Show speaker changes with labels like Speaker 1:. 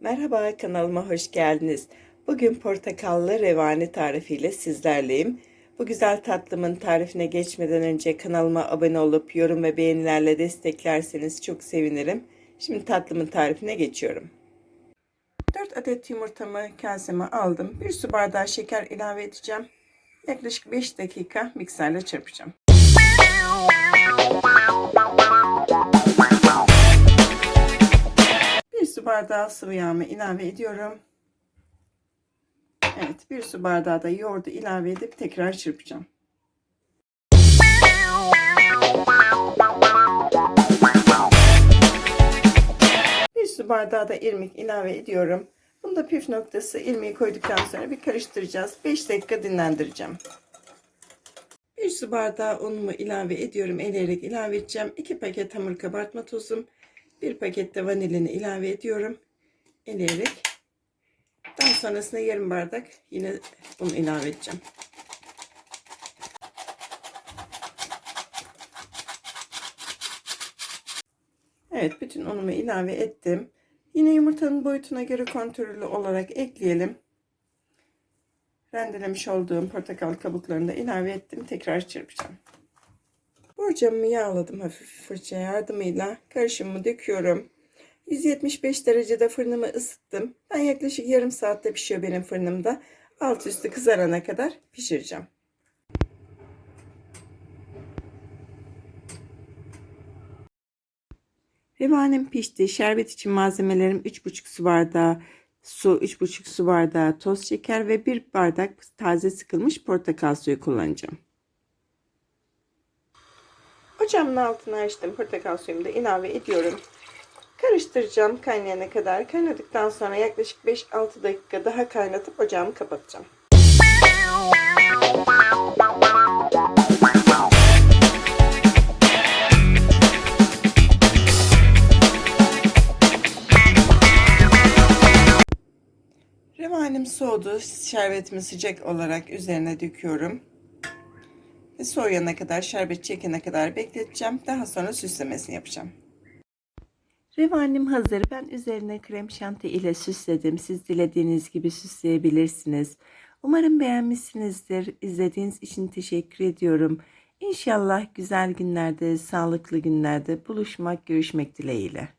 Speaker 1: Merhaba kanalıma hoş geldiniz. Bugün portakallı revani tarifiyle sizlerleyim. Bu güzel tatlımın tarifine geçmeden önce kanalıma abone olup yorum ve beğenilerle desteklerseniz çok sevinirim. Şimdi tatlımın tarifine geçiyorum. 4 adet yumurtamı kaseme aldım. 1 su bardağı şeker ilave edeceğim. Yaklaşık 5 dakika mikserle çırpacağım. Bardağı sıvı yağımı ilave ediyorum. Evet, bir su bardağı da yoğurdu ilave edip tekrar çırpacağım. Bir su bardağı da irmik ilave ediyorum. Bunda püf noktası irmiği koyduktan sonra bir karıştıracağız. 5 dakika dinlendireceğim. Bir su bardağı unumu ilave ediyorum. Eleyerek ilave edeceğim. 2 paket hamur kabartma tozum. Bir paket de vanilini ilave ediyorum. Eleyerek. Daha sonrasında yarım bardak yine un ilave edeceğim. Evet bütün unumu ilave ettim. Yine yumurtanın boyutuna göre kontrollü olarak ekleyelim. Rendelemiş olduğum portakal kabuklarını da ilave ettim. Tekrar çırpacağım. Borcamımı yağladım hafif fırça yardımıyla. Karışımımı döküyorum. 175 derecede fırınımı ısıttım. Ben yaklaşık yarım saatte pişiyor benim fırınımda. Alt üstü kızarana kadar pişireceğim. Revanem pişti. Şerbet için malzemelerim 3,5 su bardağı su, 3,5 su bardağı toz şeker ve 1 bardak taze sıkılmış portakal suyu kullanacağım. Ocağımın altını açtım. Portakal suyumu da ilave ediyorum. Karıştıracağım kaynayana kadar. Kaynadıktan sonra yaklaşık 5-6 dakika daha kaynatıp ocağımı kapatacağım. Revanim soğudu. Şerbetimi sıcak olarak üzerine döküyorum. Ve soğuyana kadar, şerbet çekene kadar bekleteceğim. Daha sonra süslemesini yapacağım. Revanim hazır. Ben üzerine krem şanti ile süsledim. Siz dilediğiniz gibi süsleyebilirsiniz. Umarım beğenmişsinizdir. İzlediğiniz için teşekkür ediyorum. İnşallah güzel günlerde, sağlıklı günlerde buluşmak, görüşmek dileğiyle.